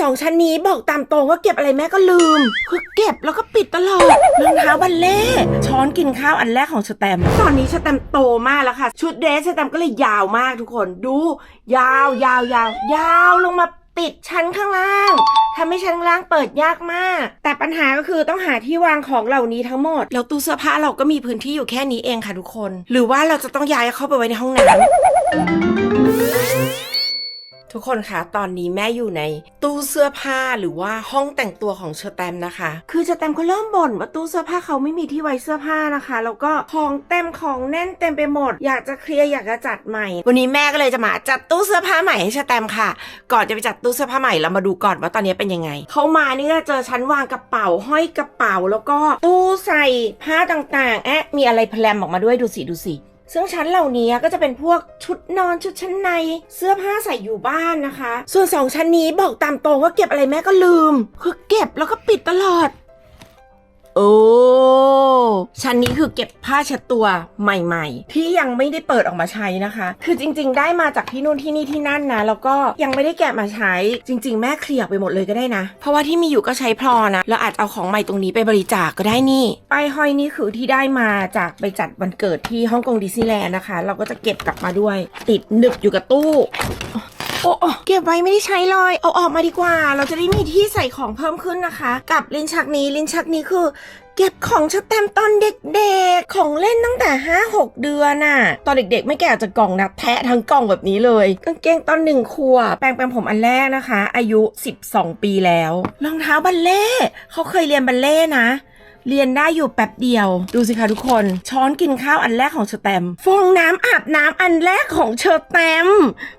สองชั้นนี้บอกตามตรงว่าเก็บอะไรแม่ก็ลืม คือเก็บแล้วก็ปิดตลอดรองเท้าบัลเล่ ช้อนกินข้าวอันแรกของสแตมตอนนี้สแตมโตมากแล้วค่ะ ชุดเดรสสแตมก็เลยยาวมากทุกคนดู ยาวยาวยาวยาวลงมาปิดชั้นข้างล่างทำให้ชั้นล่างเปิดยากมาก แต่ปัญหาก็คือต้องหาที่วางของเหล่านี้ทั้งหมด แล้วตู้เสื้อผ้าเราก็มีพื้นที่อยู่แค่นี้เองค่ะทุกคน หรือว่าเราจะต้องย้ายเข้าไปไว้ในห้องน้ำ ทุกคนคะ ตอนนี้แม่อยู่ในตู้เสื้อผ้าหรือว่าห้องแต่งตัวของเชอแตมนะคะ คือเชอแตมเขาเริ่มบ่นว่าตู้เสื้อผ้าเขาไม่มีที่ไว้เสื้อผ้านะคะ แล้วก็ของเต็มของแน่นเต็มไปหมด อยากจะเคลียร์อยากจะจัดใหม่ วันนี้แม่ก็เลยจะมาจัดตู้เสื้อผ้าใหม่ให้เชอแตมค่ะ ก่อนจะไปจัดตู้เสื้อผ้าใหม่เรามาดูก่อนว่าตอนนี้เป็นยังไง เขามานี่ก็เจอชั้นวางกระเป๋าห้อยกระเป๋าแล้วก็ตู้ใส่ผ้าต่างๆ แอะมีอะไรแพลมออกมาด้วยดูสิดูสิ ซึ่งชั้นเหล่านี้ก็จะเป็นพวกชุดนอนชุดชั้นในเสื้อผ้าใส่อยู่บ้านนะคะ ส่วนสองชั้นนี้บอกตามตรงว่าเก็บอะไรแม่ก็ลืม คือเก็บแล้วก็ปิดตลอด โอ้ชั้นนี้คือเก็บผ้าเช็ดตัวใหม่ ๆ ที่ยังไม่ได้เปิดออกมาใช้นะคะ คือจริง ๆ ได้มาจากที่นู่นที่นี่ที่นั่นนะ แล้วก็ยังไม่ได้แกะมาใช้ จริง ๆ แม่เคลียร์ไปหมดเลยก็ได้นะ เพราะว่าที่มีอยู่ก็ใช้พอนะ แล้วอาจเอาของใหม่ตรงนี้ไปบริจาคก็ได้นี่ ป้ายห้อยนี่คือที่ได้มาจากไปจัดวันเกิดที่ฮ่องกงดิสนีย์แลนด์นะคะ เราก็จะเก็บกลับมาด้วย ติดหนึบอยู่กับตู้ อ้โอ้เก็บไว้ไม่ได้ใช้เลย เอาออกมาดีกว่า เราจะได้มีที่ใส่ของเพิ่มขึ้นนะคะ กับลิ้นชักนี้ลิ้นชักนี้คือ เก็บของชะแตมตอนเด็กๆ ของเล่นตั้งแต่ห้าหกเดือนน่ะ ตอนเด็กๆ ไม่แก่จะกล่องนะแทะทั้งกล่องแบบนี้เลยกางเกงตอนหนึ่งขวบแปรงแปรงผมอันแรกนะคะ อายุ 12 ปีแล้ว รองเท้าบัลเล่เขาเคยเรียนบัลเล่นะ เรียนได้อยู่แป๊บเดียว ดูสิคะทุกคน ช้อนกินข้าวอันแรกของเชอแตมฟองน้ำอาบน้ำอันแรกของเชอแตม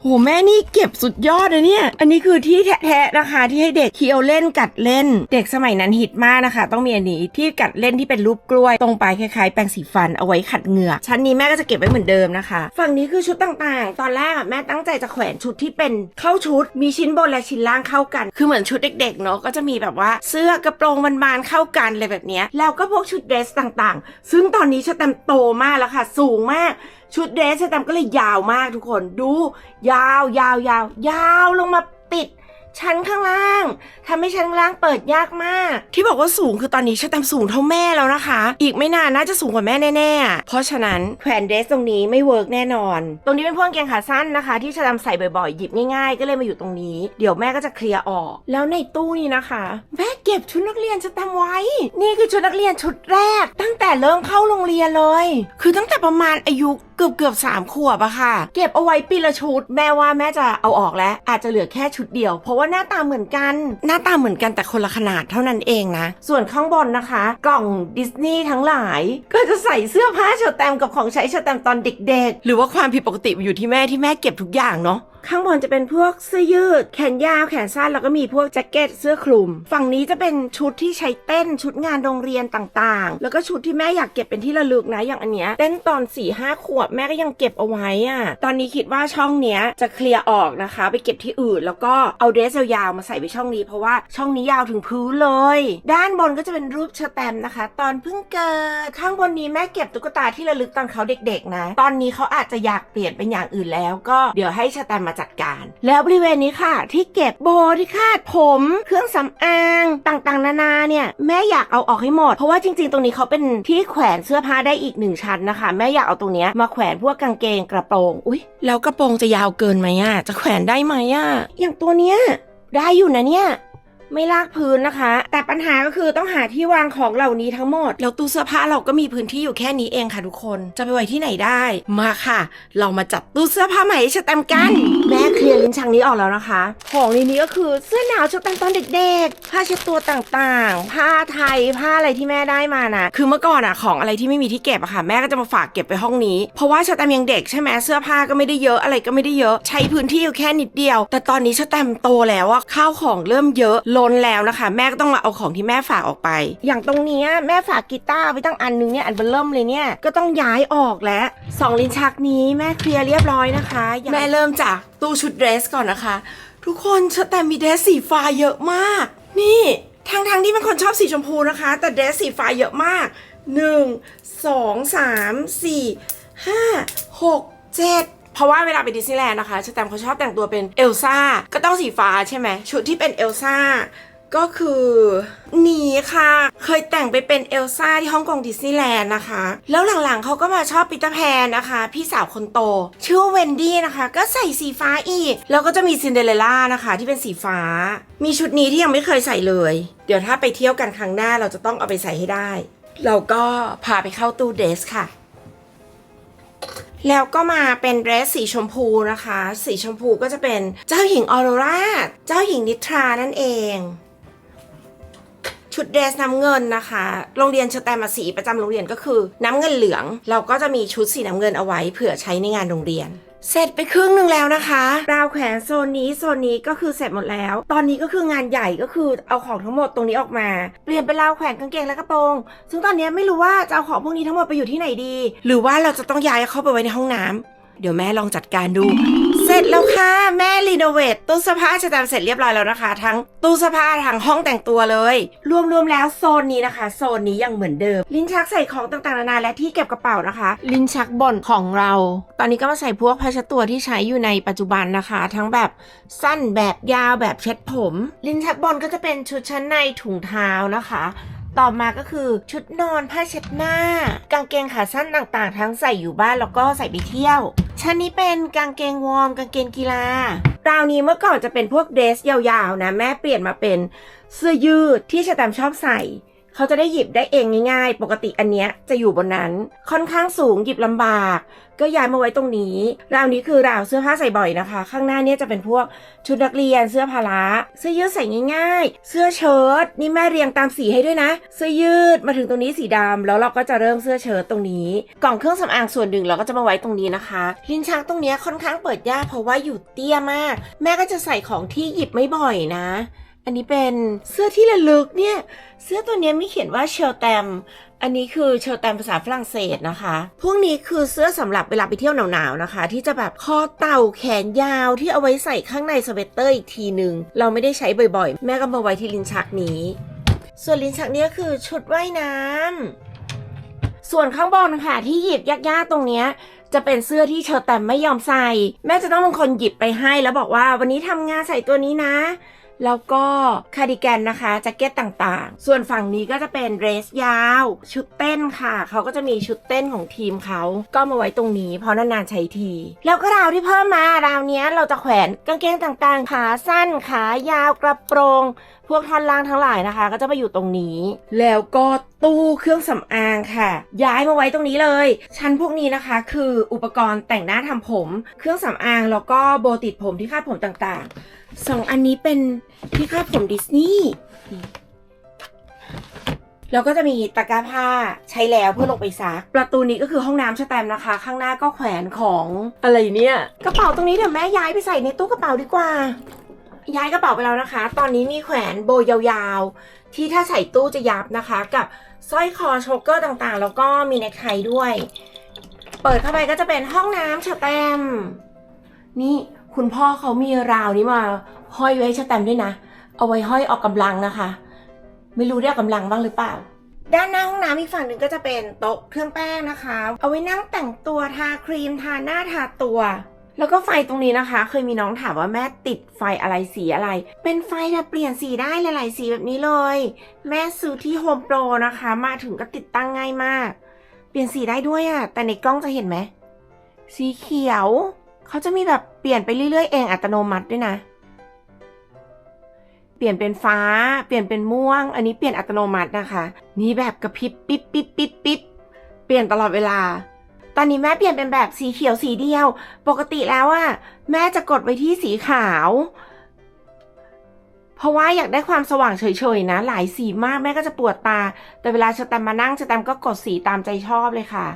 โหแม่นี่เก็บสุดยอดเลยเนี่ย อันนี้คือที่แทะๆนะคะที่ให้เด็กเคี้ยวเล่นกัดเล่น เด็กสมัยนั้นฮิตมากนะคะ ต้องมีอันนี้ที่กัดเล่นที่เป็นรูปกล้วยตรงปลายคล้ายๆ แปรงสีฟันเอาไว้ขัดเหงือกชั้นนี้แม่ก็จะเก็บไว้เหมือนเดิมนะคะ ฝั่งนี้คือชุดต่างๆ ตอนแรกอะแม่ตั้งใจจะแขวนชุดที่เป็นเข้าชุด มีชิ้นบนและชิ้นล่างเข้ากัน คือเหมือนชุดเด็กๆเนาะก็จะมีแบบว่าเสื้อกระโปรงบานๆเข้ากันอะไรแบบนี้แล้วก็พวกชุดเดรสต่างๆ ซึ่งตอนนี้ชะแตมโตมากแล้วค่ะ สูงมาก ชุดเดรสชะแตมก็เลยยาวมากทุกคน ดู ยาวยาวยาวยาวลงมาปิด ชั้นข้างล่างทำให้ชั้นข้างล่างเปิดยากมาก ที่บอกว่าสูงคือตอนนี้ชะแตมสูงเท่าแม่แล้วนะคะ อีกไม่นานน่าจะสูงกว่าแม่แน่ๆ เพราะฉะนั้นแขวนเดรสตรงนี้ไม่เวิร์กแน่นอน ตรงนี้เป็นพวกกางเกงขาสั้นนะคะ ที่ชะแตมใส่บ่อยๆ หยิบง่ายๆ ก็เลยมาอยู่ตรงนี้ เดี๋ยวแม่ก็จะเคลียร์ออก แล้วในตู้นี้นะคะแม่เก็บชุดนักเรียนชะแตมไว้ นี่คือชุดนักเรียนชุดแรก ตั้งแต่เริ่มเข้าโรงเรียนเลย คือตั้งแต่ประมาณอายุเกือบเกือบสามขวบอะค่ะ เก็บเอาไว้ปีละชุด แม่ว่าแม่จะเอาออกแล้ว อาจจะเหลือแค่ชุดเดียว เพราะว่าหน้าตาเหมือนกัน หน้าตาเหมือนกันแต่คนละขนาดเท่านั้นเองนะ ส่วนข้างบนนะคะ กล่องดิสนีย์ทั้งหลาย ก็จะใส่เสื้อผ้าเชอแตมกับของใช้เชอแตมตอนเด็ก ๆ หรือว่าความผิดปกติอยู่ที่แม่ที่แม่เก็บทุกอย่างเนาะ ข้างบนจะเป็นพวกเสื้อยืด แขนยาวแขนสั้นแล้วก็มีพวกแจ็คเก็ตเสื้อคลุม ฝั่งนี้จะเป็นชุดที่ใช้เต้นชุดงานโรงเรียนต่างๆ แล้วก็ชุดที่แม่อยากเก็บเป็นที่ระลึกนะอย่างอันเนี้ยเต้นตอน4ี่ห้าขวบแม่ก็ยังเก็บเอาไว้อะตอนนี้คิดว่าช่องเนี้ยจะเคลียร์ออกนะคะ ไปเก็บที่อื่นแล้วก็เอาเดรสยาวๆมาใส่ไว้ช่องนี้ เพราะว่าช่องนี้ยาวถึงพื้นเลย ด้านบนก็จะเป็นรูปเชแตมนะคะ ตอนเพิ่งเกิดข้างบนนี้แม่เก็บตุ๊กตาที่ระลึกตอนเขาเด็ก ๆ นะ ตอนนี้เขาอาจจะอยากเปลี่ยนเป็นอย่างอื่นแล้ว ก็เดี๋ยวให้เชแตมมาจัดการ แล้วบริเวณนี้ค่ะ ที่เก็บโบที่คาดผม เครื่องสำอางต่างๆ นานาเนี่ยแม่อยากเอาออกให้หมด เพราะว่าจริง ๆ ตรงนี้เขาเป็นที่แขวนเสื้อผ้าได้อีกหนึ่งชั้นนะคะ แม่อยากเอาตรงนี้มาแขวนพวกกางเกงกระโปรงอุ้ยแล้วกระโปรงจะยาวเกินไหมอะจะแขวนได้ไหมอะอย่างตัวเนี้ยได้อยู่นะเนี่ย ไม่ลากพื้นนะคะ แต่ปัญหาก็คือต้องหาที่วางของเหล่านี้ทั้งหมด แล้วตู้เสื้อผ้าเราก็มีพื้นที่อยู่แค่นี้เองค่ะทุกคน จะไปไว้ที่ไหนได้ มาค่ะ เรามาจัดตู้เสื้อผ้าใหม่ให้ชะแตมป์กัน แม่เคลียร์ลิ้นชักนี้ออกแล้วนะคะ ของในนี้ก็คือเสื้อหนาวชะแตมป์ตอนเด็กๆ ผ้าเช็ดตัวต่างๆ ผ้าไทย ผ้าอะไรที่แม่ได้มานะ คือเมื่อก่อนอะของอะไรที่ไม่มีที่เก็บอะค่ะ แม่ก็จะมาฝากเก็บไปห้องนี้ เพราะว่าชะแตมป์ยังเด็กใช่ไหมเสื้อผ้าก็ไม่ได้เยอะอะไรก็ไม่ได้เยอะ ใช้พื้นที่อยู่แค่นิดเดียว แต่ตอนนี้ชะแตมป์โตแล้วอะข้าวของเริ่มเยอะล้นแล้วนะคะ แม่ก็ต้องมาเอาของที่แม่ฝากออกไป อย่างตรงนี้แม่ฝากกีตาร์ไว้ตั้งอันนึงเนี่ยอันเบลเริ่มเลยเนี่ยก็ต้องย้ายออกแล้วสองลิ้นชักนี้แม่เคลียร์เรียบร้อยนะคะแม่เริ่มจากตู้ชุดเดรสก่อนนะคะ ทุกคนแต่มีเดรสสีฟ้าเยอะมาก นี่ทางทางๆที่เป็นคนชอบสีชมพูนะคะ แต่เดรสสีฟ้าเยอะมากหนึ่งสองสามสี่ห้าหก เพราะว่าเวลาไปดิสนีย์แลนด์นะคะชแตมเขาชอบแต่งตัวเป็นเอลซ่าก็ต้องสีฟ้าใช่ไหมชุดที่เป็นเอลซ่าก็คือนีค่ะ เคยแต่งไปเป็นเอลซ่าที่ฮ่องกงดิสนีย์แลนด์นะคะ แล้วหลังๆเขาก็มาชอบปีเตอร์แพนนะคะ พี่สาวคนโต ชื่อเวนดี้นะคะ ก็ใส่สีฟ้าอีก แล้วก็จะมีซินเดอเรลล่านะคะ ที่เป็นสีฟ้า มีชุดนี้ที่ยังไม่เคยใส่เลย เดี๋ยวถ้าไปเที่ยวกันครั้งหน้าเราจะต้องเอาไปใส่ให้ได้ เราก็พาไปเข้าตู้เดสค่ะ แล้วก็มาเป็นเดรสสีชมพูนะคะ สีชมพูก็จะเป็นเจ้าหญิงออโรราเจ้าหญิงนิทรานั่นเอง ชุดเดรสน้ำเงินนะคะ โรงเรียนเชอแตมมาสีประจำโรงเรียนก็คือน้ำเงินเหลือง เราก็จะมีชุดสีน้ำเงินเอาไว้เผื่อใช้ในงานโรงเรียน เสร็จไปครึ่งหนึ่งแล้วนะคะราวแขวนโซนนี้โซนนี้ก็คือเสร็จหมดแล้ว ตอนนี้ก็คืองานใหญ่ก็คือเอาของทั้งหมดตรงนี้ออกมา เปลี่ยนเป็นราวแขวนกางเกงและกระโปรง ซึ่งตอนนี้ไม่รู้ว่าจะเอาของพวกนี้ทั้งหมดไปอยู่ที่ไหนดี หรือว่าเราจะต้องย้ายเข้าไปไว้ในห้องน้ำ เดี๋ยวแม่ลองจัดการดู เสร็จแล้วค่ะ แม่รีโนเวทตู้เสื้อผ้าจะทำเสร็จเรียบร้อยแล้วนะคะ ทั้งตู้เสื้อผ้าทั้งห้องแต่งตัวเลย รวมๆแล้วโซนนี้นะคะ โซนนี้ยังเหมือนเดิม ลิ้นชักใส่ของต่างๆนานาและที่เก็บกระเป๋านะคะ ลิ้นชักบ่อนของเรา ตอนนี้ก็มาใส่พวกผ้าเช็ดตัวที่ใช้อยู่ในปัจจุบันนะคะ ทั้งแบบสั้นแบบยาวแบบเช็ดผม ลิ้นชักบอลก็จะเป็นชุดชั้นในถุงเท้านะคะต่อมาก็คือชุดนอนผ้าเช็ดหน้า กางเกงขาสั้นต่างๆ ทั้งใส่อยู่บ้านแล้วก็ใส่ไปเที่ยว ชั้นนี้เป็นกางเกงวอร์มกางเกงกีฬาราวนี้เมื่อก่อนจะเป็นพวกเดรสยาวๆนะ แม่เปลี่ยนมาเป็นเสื้อยืดที่ชะตามชอบใส่ เขาจะได้หยิบได้เองง่ายๆ ปกติอันเนี้ยจะอยู่บนนั้น ค่อนข้างสูงหยิบลำบาก ก็ย้ายมาไว้ตรงนี้ ราวนี้คือราวเสื้อผ้าใส่บ่อยนะคะ ข้างหน้าเนี่ยจะเป็นพวกชุดนักเรียน เสื้อพละเสื้อยืดใส่ง่าย ๆ เสื้อเชิ้ตนี่แม่เรียงตามสีให้ด้วยนะ เสื้อยืดมาถึงตรงนี้สีดำแล้วเราก็จะเริ่มเสื้อเชิ้ตตรงนี้ กล่องเครื่องสำอางส่วนหนึ่งเราก็จะมาไว้ตรงนี้นะคะลิ้นชักตรงเนี้ยค่อนข้างเปิดยากเพราะว่าอยู่เตี้ยมาก แม่ก็จะใส่ของที่หยิบไม่บ่อยนะ อันนี้เป็นเสื้อที่ระลึกเนี่ย เสื้อตัวนี้มีเขียนว่าเชลแตม อันนี้คือเชลแตมภาษาฝรั่งเศสนะคะ พวกนี้คือเสื้อสำหรับเวลาไปเที่ยวหนาวๆนะคะ ที่จะแบบคอเต่าแขนยาวที่เอาไว้ใส่ข้างในสเวตเตอร์อีกทีหนึ่งเราไม่ได้ใช้บ่อยๆ แม่ก็มาไว้ที่ลิ้นชักนี้ ส่วนลิ้นชักนี้คือชุดว่ายน้ำส่วนข้างบนค่ะที่หยิบยากๆตรงเนี้ยจะเป็นเสื้อที่เชอแตมไม่ยอมใส่ แม่จะต้องเป็นคนหยิบไปให้แล้วบอกว่าวันนี้ทำงานใส่ตัวนี้นะ แล้วก็คาร์ดิแกนนะคะแจ็คเก็ตต่างๆ ส่วนฝั่งนี้ก็จะเป็นเดรสยาว ชุดเต้นค่ะ เขาก็จะมีชุดเต้นของทีมเขาก็มาไว้ตรงนี้ เพราะนานๆใช้ที แล้วก็ราวที่เพิ่มมาราวนี้เราจะแขวนกางเกงต่างๆ ขาสั้นขายาวกระโปรงพวกท่อนล่างทั้งหลายนะคะ ก็จะมาอยู่ตรงนี้ แล้วก็ตู้เครื่องสำอางค่ะ ย้ายมาไว้ตรงนี้เลย ชั้นพวกนี้นะคะคืออุปกรณ์แต่งหน้าทำผม เครื่องสำอางแล้วก็โบติดผมที่คาดผมต่างๆ สองอันนี้เป็นที่คาดผมดิสนีย์แล้วก็จะมีตะกร้าผ้าใช้แล้วเพื่อลงไปซัก ประตูนี้ก็คือห้องน้ำชแตมนะคะ ข้างหน้าก็แขวนของอะไรเนี่ย กระเป๋าตรงนี้เดี๋ยวแม่ย้ายไปใส่ในตู้กระเป๋าดีกว่า ย้ายกระเป๋าไปแล้วนะคะ ตอนนี้มีแขวนโบยาวๆ ที่ถ้าใส่ตู้จะยับนะคะ กับสร้อยคอโชกเกอร์ต่างๆ แล้วก็มีเนคไทด้วย เปิดเข้าไปก็จะเป็นห้องน้ำชแตมนี่ คุณพ่อเขามีราวนี้มา ห้อยไว้ชะแตมด้วยนะ เอาไว้ห้อยออกกำลังนะคะ ไม่รู้ได้ออกกำลังบ้างหรือเปล่า ด้านหน้าห้องน้ำอีกฝั่งหนึ่งก็จะเป็นโต๊ะเครื่องแป้งนะคะ เอาไว้นั่งแต่งตัวทาครีมทาหน้าทาตัว แล้วก็ไฟตรงนี้นะคะ เคยมีน้องถามว่าแม่ติดไฟอะไรสีอะไร เป็นไฟแบบเปลี่ยนสีได้หลายๆสีแบบนี้เลย แม่ซื้อที่โฮมโปรนะคะ มาถึงก็ติดตั้งง่ายมาก เปลี่ยนสีได้ด้วยอะ่ะแต่ในกล้องจะเห็นไหมสีเขียว เขาจะมีแบบเปลี่ยนไปเรื่อยๆเองอัตโนมัติด้วยนะ เปลี่ยนเป็นฟ้า เปลี่ยนเป็นม่วง อันนี้เปลี่ยนอัตโนมัตินะคะ นี่แบบกระพริบปิ๊บปิ๊บปิ๊บปิ๊บเปลี่ยนตลอดเวลา ตอนนี้แม่เปลี่ยนเป็นแบบสีเขียวสีเดียว ปกติแล้วอะแม่จะกดไว้ที่สีขาว เพราะว่าอยากได้ความสว่างเฉยๆนะ หลายสีมากแม่ก็จะปวดตา แต่เวลาสแตมมานั่งสแตมก็กดสีตามใจชอบเลยค่ะ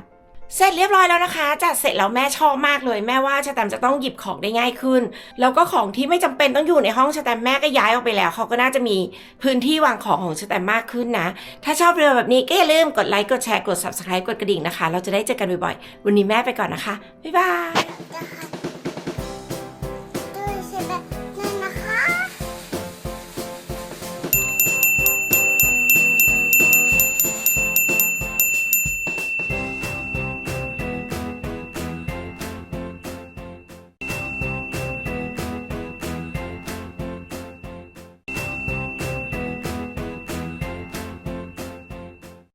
เสร็จเรียบร้อยแล้วนะคะ จัดเสร็จแล้วแม่ชอบมากเลยแม่ว่าชแตมจะต้องหยิบของได้ง่ายขึ้น แล้วก็ของที่ไม่จำเป็นต้องอยู่ในห้องชแตมแม่ก็ย้ายออกไปแล้วเขาก็น่าจะมีพื้นที่วางของของชแตมมากขึ้นนะ ถ้าชอบเรื่องแบบนี้ก็อย่าลืมกดไลค์กดแชร์กด subscribe กดกระดิ่งนะคะ เราจะได้เจอกันบ่อยๆ วันนี้แม่ไปก่อนนะคะบ๊ายบาย